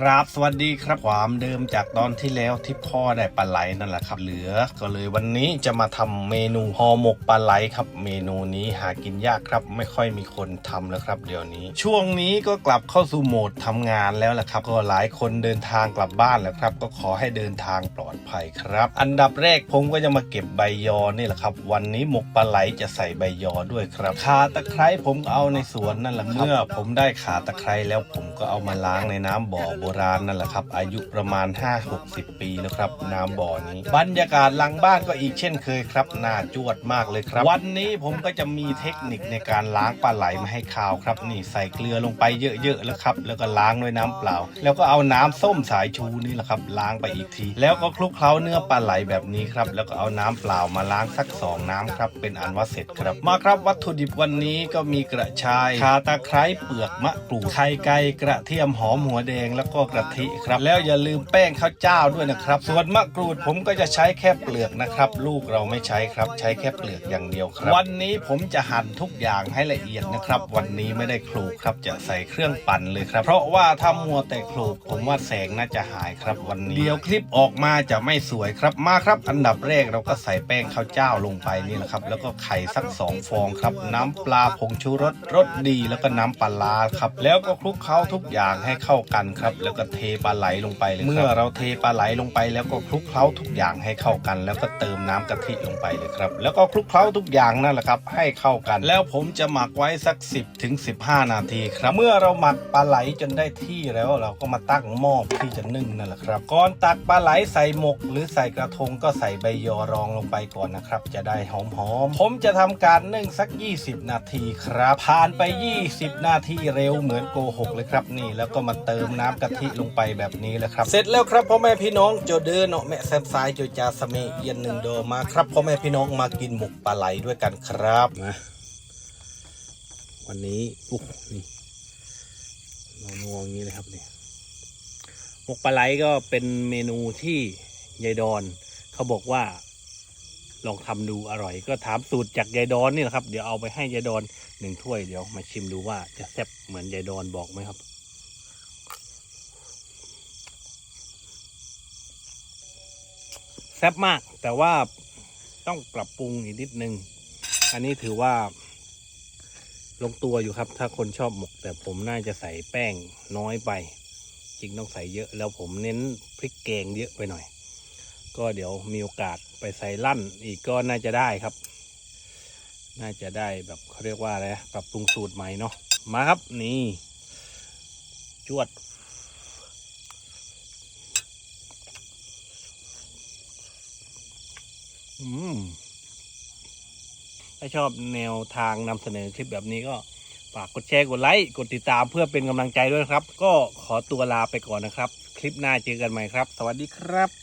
กราบสวัสดีครับความเดิมจากตอนที่แล้วที่พ่อได้ปลาไหลนั่นแหละครับ เหลือก็เลยวันนี้จะมาทำเมนูห่อหมกปลาไหลครับ เมนูนี้หากินยากครับ ไม่ค่อยมีคนทำแล้วครับ เดี๋ยวนี้ ช่วงนี้ก็กลับเข้าสู่โหมดทำงานแล้วแหละครับ ก็หลายคนเดินทางกลับบ้านแล้วครับ ก็ขอให้เดินทางปลอดภัยครับ อันดับแรกผมก็จะมาเก็บใบยอนี่แหละครับ วันนี้หมกปลาไหลจะใส่ใบยอด้วยครับขาตะไคร้ผมเอาในสวนนั่นแหละเมื่อผมได้ขาตะไคร้แล้วผมก็เอามาล้างในน้ำบ่อโบราณนั่นแหละครับ อายุประมาณ 5-60 ปีแล้วครับ น้ำบ่อนี้ บรรยากาศหลังบ้านก็อีกเช่นเคยครับน่าจวดมากเลยครับ วันนี้ผมก็จะมีเทคนิคในการล้างปลาไหลมาให้ขาวครับ นี่ใส่เกลือลงไปเยอะๆแล้วครับ แล้วก็ล้างด้วยน้ำเปล่า แล้วก็เอาน้ำส้มสายชูนี่แหละครับ ล้างไปอีกที แล้วก็คลุกเคล้าเนื้อปลาไหลแบบนี้ครับ แล้วก็เอาน้ำเปล่ามาล้างสักสองน้ำครับ เป็นอันว่าเสร็จครับ มาครับวัตถุดิบวันนี้ก็มีกระชายขาตะไคร้เปลือกมะกรูดไข่ไก่กระเทียมหอมหัวแดงแล้วก็กะทิครับ แล้วอย่าลืมแป้งข้าวเจ้าด้วยนะครับ ส่วนมะกรูดผมก็จะใช้แค่เปลือกนะครับ ลูกเราไม่ใช้ครับ ใช้แค่เปลือกอย่างเดียวครับ วันนี้ผมจะหั่นทุกอย่างให้ละเอียดนะครับ วันนี้ไม่ได้คลูครับจะใส่เครื่องปั่นเลยครับ เพราะว่าถ้ามัวแต่คลูผมว่าแสงน่าจะหายครับ วันนี้เดี๋ยวคลิปออกมาจะไม่สวยครับมาครับ อันดับแรกเราก็ใส่แป้งข้าวเจ้าลงไปนี่แหละครับแล้วก็ไข่สักสองฟองครับ น้ำปลาผงชูรสรสดีแล้วก็น้ำปลาร้าครับ แล้วก็คลุกเคล้าทุกอย่างให้เข้ากันครับแล้วก็เทปลาไหลลงไปเลยครับเมื่อเราเทปลาไหลลงไป แล้วก็คลุกเคล้าทุกอย่างให้เข้ากัน แล้วก็เติมน้ำกะทิลงไปเลยครับ แล้วก็คลุกเคล้าทุกอย่างนั่นแหละครับ ให้เข้ากัน แล้วผมจะหมักไว้สัก 10ถึง15 นาทีครับเมื่อเราหมักปลาไหลจนได้ที่แล้วเราก็มาตั้งหม้อที่จะนึ่งนั่นแหละครับก่อนตักปลาไหลใส่หมก หรือใส่กระทงก็ใส่ใบยอรองลงไปก่อนนะครับ จะได้หอมๆผมจะทำการนึ่งสัก 20 นาทีครับผ่านไป 20 นาทีเร็วเหมือนโกหกเลยครับนี่ แล้วก็มาเติมน้ำกะทิลงไปแบบนี้แหละครับ เสร็จแล้วครับพ่อแม่พี่น้องโจเดินเนาะแม่แซมซ้ายโจจาสเมเอียนหนึ่งโดมาครับพ่อแม่พี่น้องมากินหมกปลาไหลด้วยกันครับนะวันนี้อุ๊นี่นวงอย่างนี้เลยครับเนี่ยหมกปลาไหลก็เป็นเมนูที่ยายดอน เขาบอกว่า ลองทำดูอร่อย ก็ถามสูตรจากยายดอนนี่แหละครับ เดี๋ยวเอาไปให้ยายดอนหนึ่งถ้วยเดี๋ยวมาชิมดูว่าจะแซ่บเหมือนยายดอนบอกไหมครับ ซ่บมาก แต่ว่าต้องปรับปรุงอีกนิดนึง อันนี้ถือว่า ลงตัวอยู่ครับ ถ้าคนชอบหมก แต่ผมน่าจะใส่แป้งน้อยไป จริงต้องใส่เยอะ แล้วผมเน้นพริกแกงเยอะไปหน่อย ก็เดี๋ยวมีโอกาสไปใส่ลั่นอีกก็น่าจะได้ครับ น่าจะได้แบบเขาเรียกว่าอะไรปรับปรุงสูตรใหม่เนาะมาครับนี่ จวด อืม ถ้าชอบแนวทางนำเสนอคลิปแบบนี้ก็ฝากกดแชร์กดไลค์กดติดตามเพื่อเป็นกำลังใจด้วยครับ ก็ขอตัวลาไปก่อนนะครับ คลิปหน้าเจอกันใหม่ครับ สวัสดีครับ